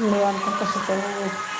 निवांत कशाचं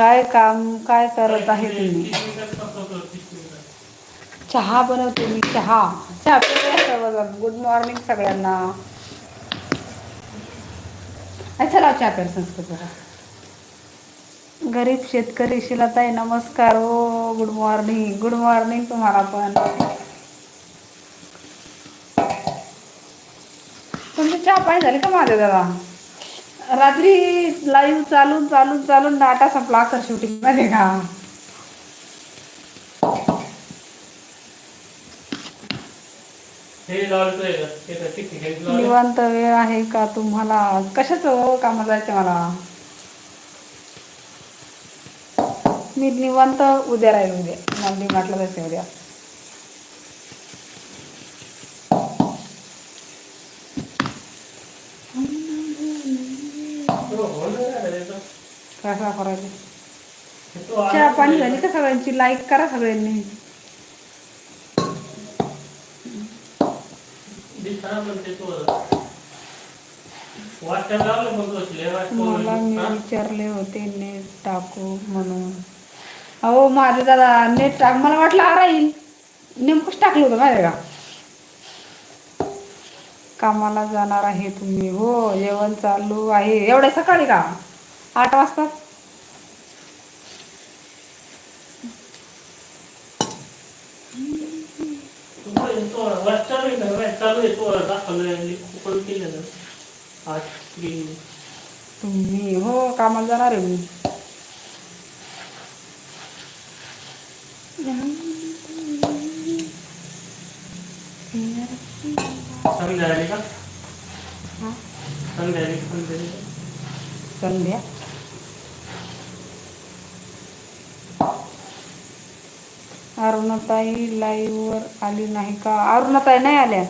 काय काम काय करत आहे तुम्ही? चहा बनवते मी चहा. सर्वजण. गुड मॉर्निंग सगळ्यांना. अच्छा चला चहा कर संस्कृत गरीब शेतकरी शिलाताई नमस्कार. हो गुड मॉर्निंग गुड मॉर्निंग तुम्हाला पण. तुमची चहा पाणी झाली का माझ्या दादा रात्री लाईव्ह चालून चालून चालून डाटा संपला तर शूटिंगमध्ये का? हे हे निवांत वेळ आहे का तुम्हाला? कशाच हो कामाला जायचं मला? मी निवांत उद्या राहील उद्या. मला डिमार्टला जायचं उद्या हो, हो ना, अरे तो- कसा करायचं? चहा पाणी झाली का सगळ्यांची? लाईक करा सगळ्यांनी. मला मी विचारले होते नेट टाकू म्हणून. अहो माझे दादा नेट टाक. मला वाटलं आ राहील नेमकंच टाकलं होतं आहे का? कामाला जाणार आहे तुम्ही. हो जेवण चालू आहे. एवढ्या सकाळी का? आठ वाजता चालू आहे ना वाट चालू आहे तो दाखवलं ओपन केलं ना आज स्क्रीन तुम्ही हो कामाला जाणार आहे मी संध्याकाळी संध्या अरुणाताई लाईव्हवर आली नाही का? अरुणाताई नाही आल्या.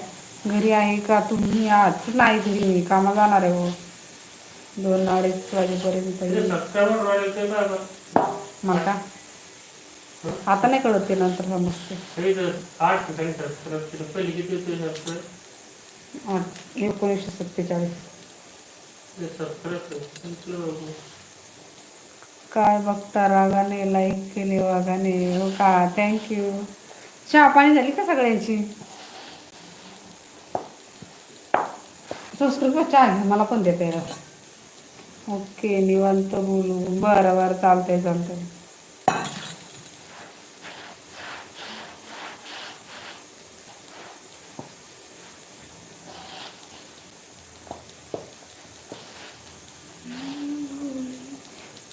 घरी आहे का? तुम्ही आज? नाही घरी मी. कामाला जाणार आहे हो. दोन अडीच वाजेपर्यंत. मला का? आता नाही कळत ते नंतर समजते एकोणीसशे सत्तेचाळीस. काय बघता रागाने लाईक केले वागाने. हो का? थँक्यू चहा पाणी झाली का सगळ्यांची? संस्कृत चहा? घ्या मला पण देते ओके निवांत बोलू. बरं बरं चालतंय चालतंय.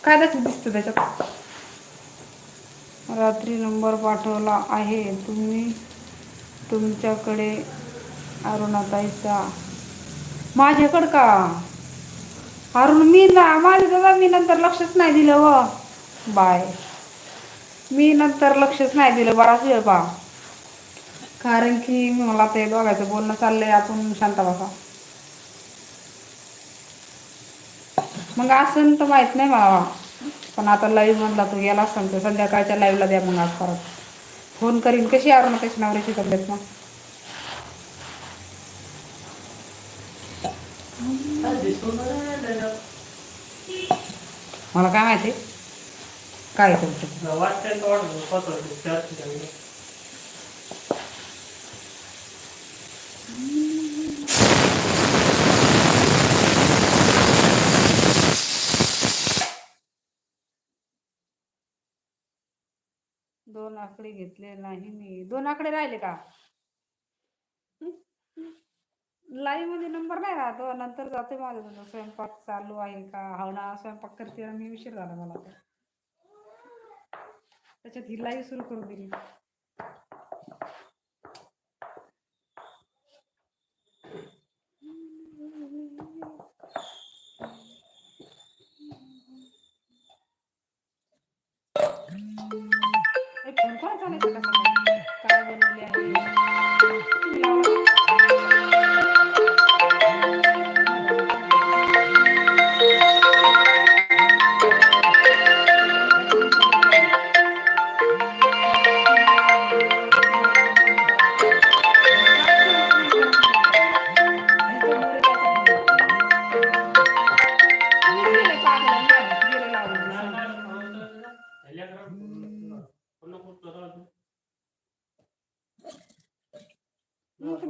काय त्याचं दिसतं त्याच्यात. रात्री नंबर पाठवला आहे. तुम्ही तुमच्याकडे अरुणाताईचा. माझ्याकडं का? अरुण मी ना माझ्या दादा मी नंतर लक्षच नाही दिलं व. बाय. मी नंतर लक्षच नाही दिलं बराच वेळ पा कारण की मला ते दोघायचं बोलणं चाललंय. आपण शांत बसा. मग असं तर माहीत नाही मला पण आता लाईव्ह म्हटला तो गेला असं तर संध्याकाळच्या लाईव्हला द्या मग आज परत. फोन करीन कशी अरुण कशी नवऱ्याची तब्येत मग? मला काय माहिती? काय तुमचं वाटतं वाटत पाच चार ठिकाणी दोन आकडे घेतले नाही मी. दोन आकडे राहिले का? लाईव्हमध्ये नंबर नाही राहतो हो. नंतर जाते माझा तुझा. स्वयंपाक चालू आहे का? हो ना स्वयंपाक करते मी उशीर झाला मला त्याच्यात ही लाईव्ह सुरू करून दिली. kan itu kesempatan. Kalau belum lihat.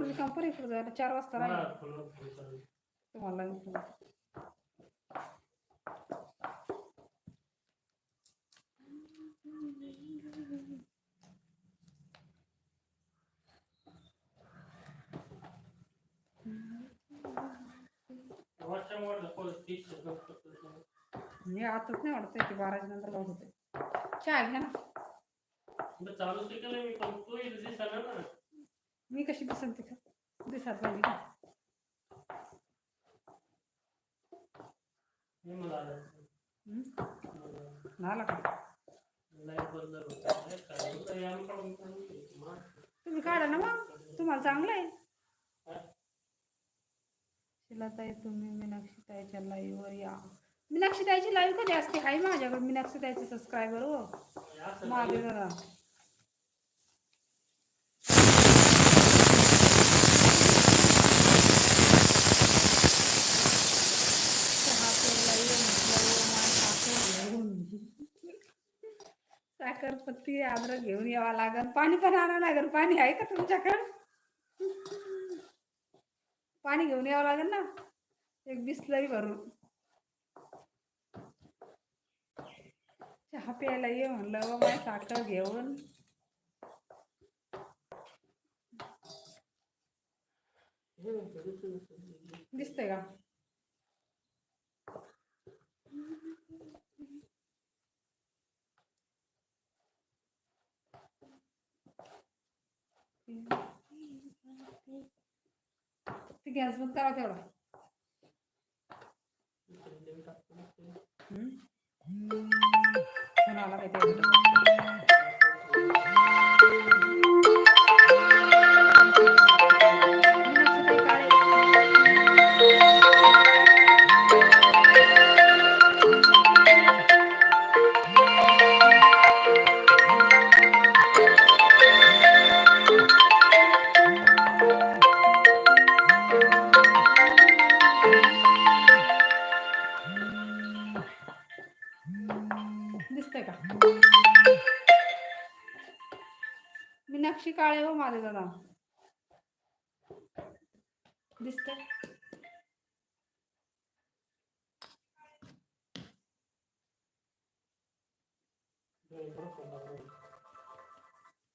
कुठे काम पर इकडे जायला चार वाजता राहील. तुम्हाला. मी आताच नाही वाटत ते बाराच्या नंतर लावत होते चहा घ्या ना. चालू मी पण तू दिसायला ना. मी कशी दिसन तिथं दिसत पाहिजे का? झाला का. तुम्ही काढा ना मग. तुम्हाला चांगलं आहे? शिलाताई तुम्ही मीनाक्षी ताईच्या लाईव्हवर या. मीनाक्षी ताईची लाईव्ह कधी असते? आहे माझ्याकडे मीनाक्षी ताईचे सबस्क्रायबर हो मागे जरा चहा प्यायला ये म्हटलं ये मा साखर घेऊन साखरपत्ती अद्रक घेऊन यावं लागल पाणी पण आणावं लागेल पाणी आहे का तुमच्याकडं? पाणी घेऊन यावं लागेल ना? एक बिसलरी भरून. चहा प्यायला ये म्हणलं व माय साखर घेऊन. दिसतंय का? গ্যাস বুক তারা কেউ হুম আলাদা साक्षी काळे हो माझे दादा. दिसतंय?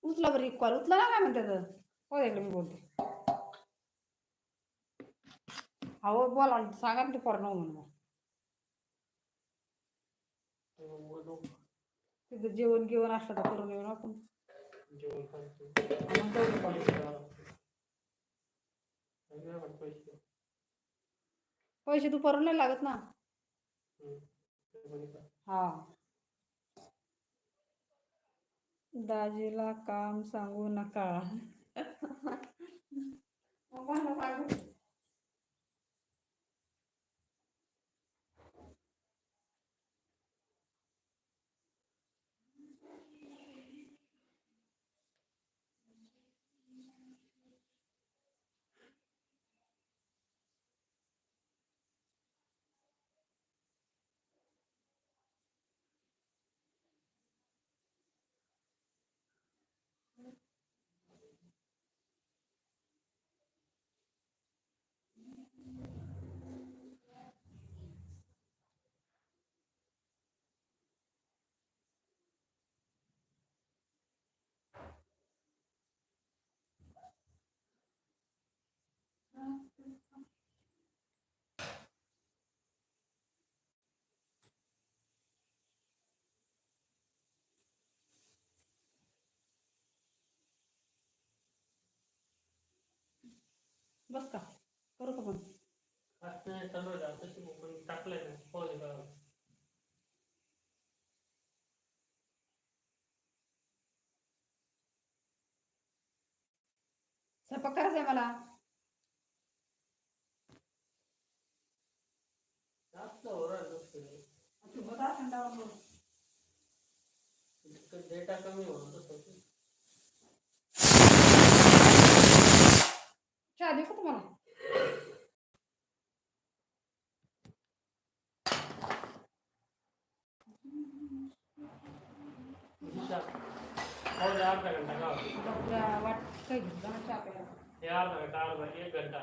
उचला बरं एक कॉल उचला ना काय म्हणते तर? हो इकडे मी बोलते. अहो बोला सांगा ना ते पोरण म्हणून. मग तिथं जेवण घेऊन असलं तर करून येऊ ना आपण. जेवण खायचं. पैसे? दुपारून नाही लागत ना हा दाजीला काम सांगू नका बस का. करू का पण टाकलंय ना स्वयंपाक करायचा आहे मला. जास्त ओरड नसते तू बघा थंडावर डेटा कमी होत चहा देऊ का तुम्हाला अर्धा घंटा का वाट काही घेतला चहा प्यायला हे अर्धा घंटा अर्धा एक घंटा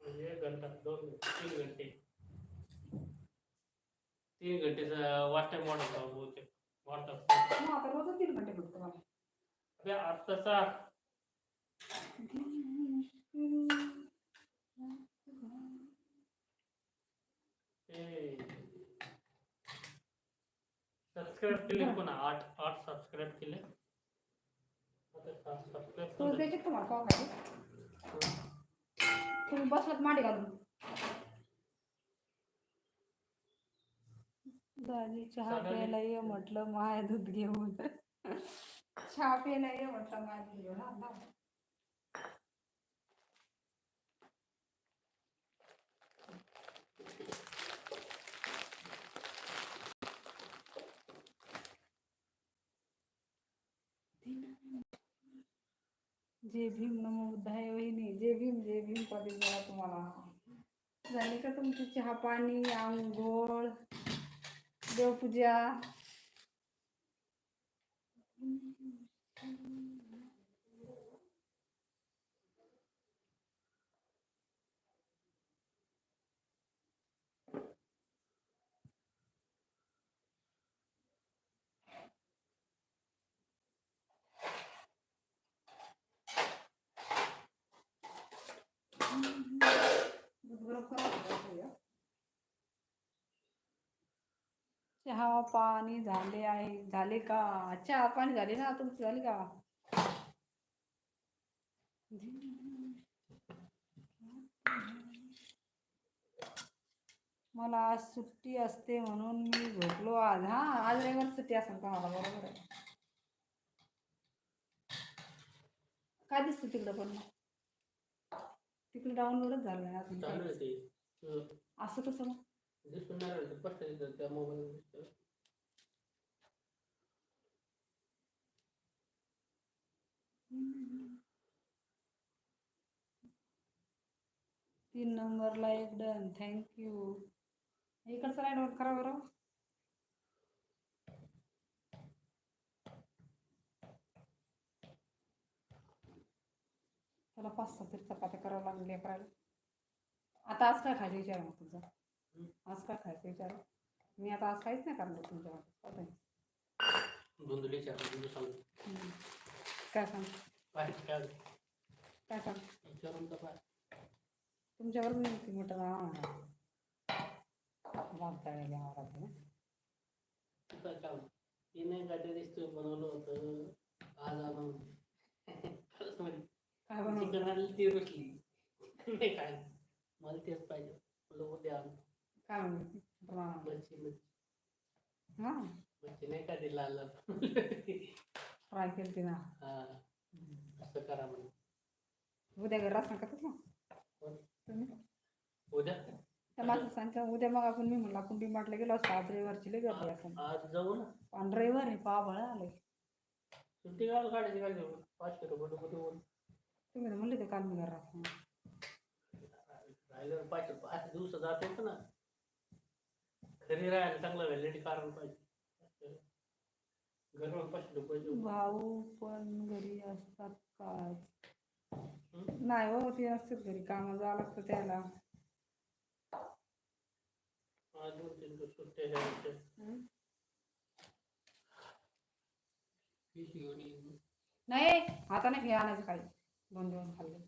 म्हणजे एक घंटा दोन तीन घंटे तीन घंटेचा वाच टाइम वाढवता बहुतेक वाढतात मग आता रोज तीन घंटे बघतो मला अबे आत्ताचा सबस्क्राईब केले पण आठ आठ सबस्क्राईब केले. द्यायचे तुम्हाला पाव खायचे तुम्ही बसलात माडी घालून. दादी चहा प्यायला ये म्हटलं माय दूध घेऊन. चहा प्यायला ये म्हटलं माय दूध घेऊन. जय भीम नमो उद्धाय वहिनी जय भीम जय भीम कधी बोला तुम्हाला. झाली का तुमची चहा पाणी आंघोळ देवपूजा दूध गरम करा थोडं. चहा पाणी झाले आहे. झाले का? चहा पाणी झाले ना तुमची झाली का? मला आज सुट्टी असते म्हणून मी झोपलो आज. हा आज रविवार सुट्टी असेल का मला? बरोबर आहे. काय दिसतं तिकडं पण? तिकडे डाउनलोडच झालं. आहे असं कसं मग? दिसून नाही राहिलं स्पष्ट दिसतं त्या मोबाईल दिसतं. तीन नंबरला एक डन थँक्यू इकडचं नाही नोट करा बरं. त्याला पाच सहा तरी चपात्या करावं लागले करायला आता आज काय खाली विचार मग तुझा? आज काय खायचं विचार मी आता आज काहीच नाही। करणार तुमच्या हम्म. काय सांग काय? काय काय सांग काय तुमच्यावर मी ती मोठं काय काम तिने काहीतरी दिसतोय बनवलं होतं आज आणून खरंच म्हणजे काय बनवलं? ती रुसली नाही काय मला तेच पाहिजे उद्या आण काय म्हणते? मच्छी मच्छी हां. मच्छी नाही का ते लाल फ्राय केली ना हा असं करा म्हणून उद्या घरी रस्ता का तुला तुम्ही? उद्या त्या माझं सांगता उद्या मग आपण मी म्हणलं आपण डिमार्टला गेलो असतो आज रविवारची लई गर्दी असं आज जाऊ ना पण रविवार आहे पावळ आले सुट्टी काढ काढायची काय घेऊ पाचशे रुपये डुबं देऊन तुम्ही तर म्हणले ते काल मी घरात असं. राहिल्यावर पाचशे पाच दिवस जात येतं ना. घरी राहायला चांगलं व्हॅलिडिटी कारण पाहिजे. घरून पाचशे रुपये भाऊ पण घरी असतात का हं? नाही हो ते असतात घरी कामं जावं लागतं त्याला. दोन तीन दिवस सुट्ट्या घ्यायच्या हं? नाही आता नाही हे आणायचं काही दोन दिवस खाल्ले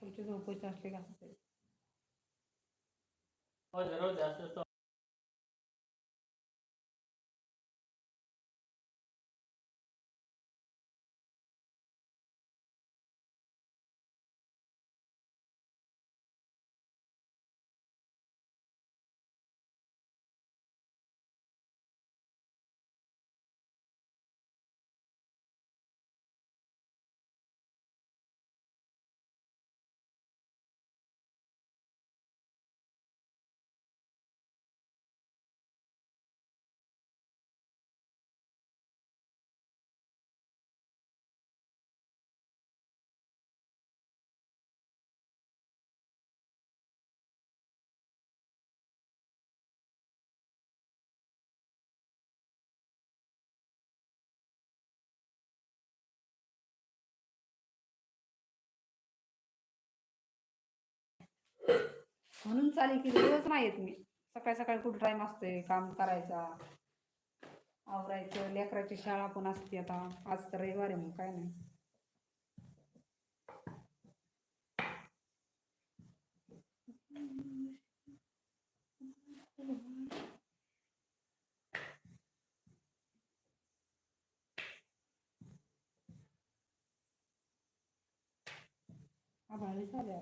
तुमचे झोपायचे असले का. हो जरा जास्त म्हणून चालेल की रोज नाही येत मी. सकाळी सकाळी कुठं टाईम असते काम करायचा. आवरायचं लेकराची शाळा पण असते आता. आज तर रविवार आहे मग काय नाही. आभाळी झाल्या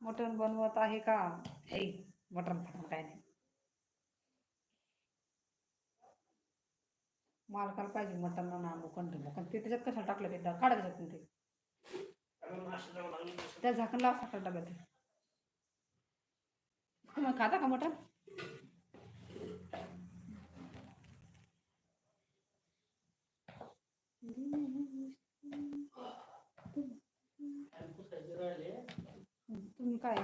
मटण बनवत आहे का? हे मटण फटण काय नाही. मालकाला पाहिजे मटण ना मुकंट मुकंट ते त्याच्यात कशाला टाकलं ते? काढा त्याच्यात ते. त्या झाकणला लावा साखर ते. मग खाता का मटण? तुम्ही काय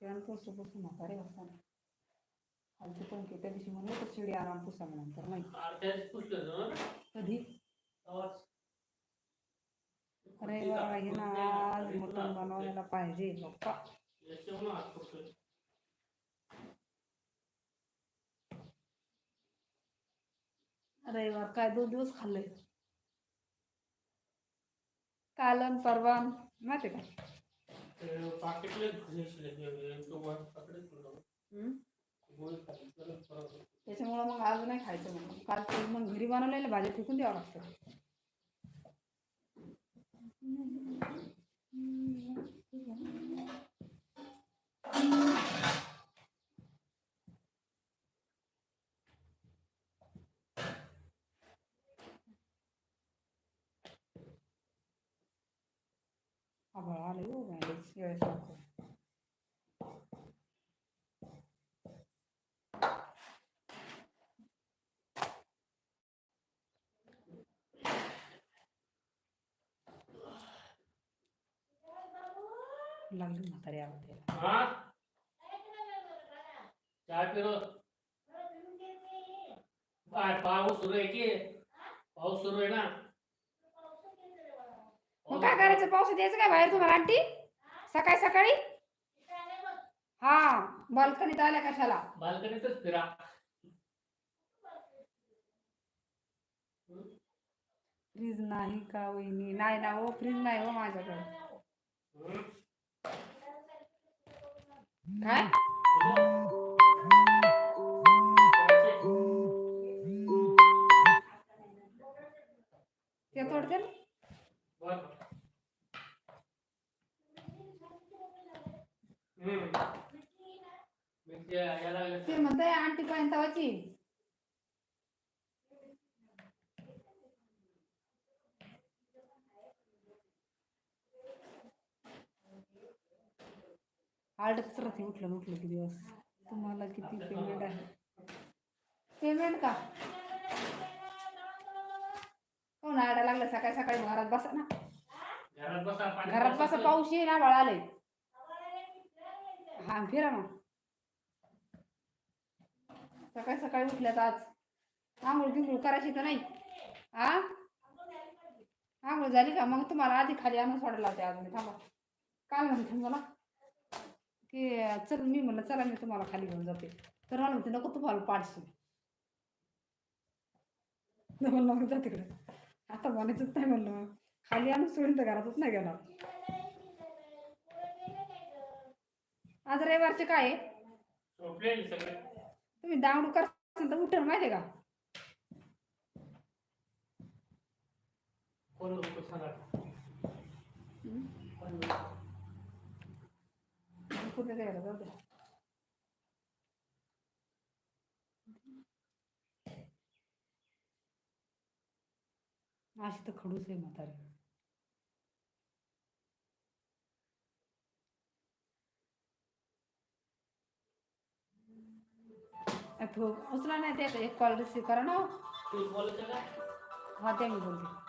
फॅन पुसू पुसू म्हातारे असताना आमची पण की त्या दिवशी म्हणलं तर शिडी आराम पुसा म्हणून तर नाही कधी? अरे बाबा हे ना आज मटण बनवायला पाहिजे रविवार काय दोन दिवस खाल्ले कालन परवान माहिती का? त्याच्यामुळं मग आज नाही खायचं म्हणून काल मग घरी बनवलेल्या भाज्या फेकून द्यावं लागतं. आभाळ आले हो? मॅलेज वेळेसारखं लागली म्हातारी आवडते चाय पिरो काय पाऊस सुरू आहे की पाऊस सुरू आहे ना मग काय करायचं? पाऊस द्यायचं काय बाहेर तुम्हाला आंटी? सकाळी सकाळी? हा बाल्कनीत आल्या कशाला? बाल्कनीतच फिरा. फ्रीज नाही का वहिनी? नाही ना हो फ्रीज नाही हो माझ्याकडे. काय? ते तोडते ना बर. हम्म. मी ते म्हणताय आंटी तवाची. आडच राहते उठलं उठलं किती दिवस. तुम्हाला किती पेमेंट आहे? पेमेंट का? हो ना आडा लागला सकाळी सकाळी घरात बसा ना. घरात बसा पाऊस येईल ना बाळा आलंय. हा फिरा मग. सकाळी सकाळी उठल्यात आज. आंघोळ बिंघोळ करायची तर नाही. आ? आंघोळ झाली का? मग तुम्हाला आधी खाली आणून सोडायला होते आज मी थांबा. काय म्हणते मला की चल मी म्हणलं चला मी तुम्हाला खाली घेऊन जाते. तर मला म्हणते नको तुम्हाला पाडशी म्हणलं मग जा तिकडे. आता म्हणायचंच नाही म्हणलं. खाली आणून सोडून तर घरातच नाही गेला. आज रविवारचे काय आहे? झोपलेली सगळे. तुम्ही दांगडू करता तर उठण माहिती का? कोण सांगा. जाऊ अशी तर खडूस आहे म्हातारी. उचला नाही ते एक कॉल रिसीव करा ना हो. तू मी बोलते